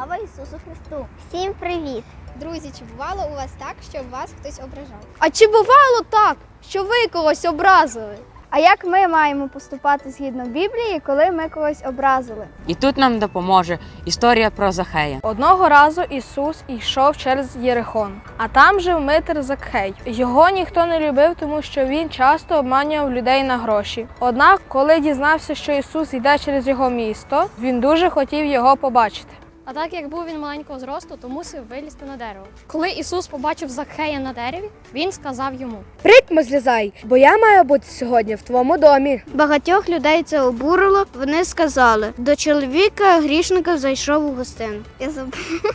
Слава Ісусу Христу! Всім привіт! Друзі, чи бувало у вас так, щоб вас хтось ображав? А чи бувало так, що ви когось образили? А як ми маємо поступати згідно Біблії, коли ми когось образили? І тут нам допоможе історія про Захея. Одного разу Ісус йшов через Єрихон, а там жив митер Закхей. Його ніхто не любив, тому що він часто обманював людей на гроші. Однак, коли дізнався, що Ісус йде через його місто, він дуже хотів його побачити. А так як був він маленького зросту, то мусив вилізти на дерево. Коли Ісус побачив Закхея на дереві, він сказав йому: Притьмо злізай, бо я маю бути сьогодні в твоєму домі. Багатьох людей це обурило. Вони сказали: до чоловіка грішника зайшов у гостину. Я забув.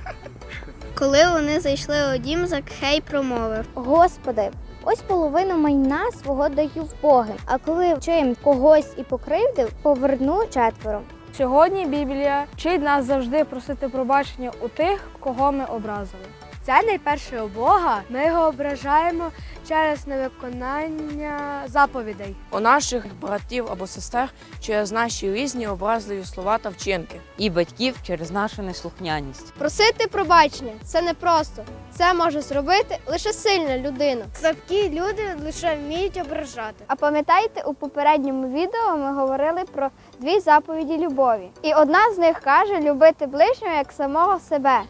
Коли вони зайшли у дім, Закхей промовив: Господи, ось половину майна свого даю в Боги. А коли чим когось і покривдив, поверну четверо. Сьогодні Біблія вчить нас завжди просити пробачення у тих, кого ми образили. Це найперше у Бога. Ми його ображаємо через невиконання заповідей. у наших братів або сестер через наші різні образливі слова та вчинки. І батьків через нашу неслухняність. Просити пробачення це не просто. Це може зробити лише сильна людина. слабкі люди лише вміють ображати. А пам'ятаєте, у попередньому відео ми говорили про дві заповіді любові. І одна з них каже любити ближнього як самого себе.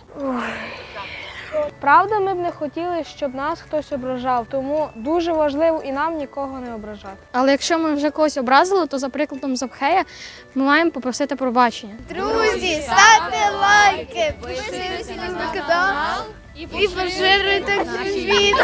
Правда, ми б не хотіли, щоб нас хтось ображав, тому дуже важливо і нам нікого не ображати. Але якщо ми вже когось образили, то за прикладом Запхея ми маємо попросити пробачення. Друзі, ставте лайки, підписуйтесь на канал і поширюйте відео.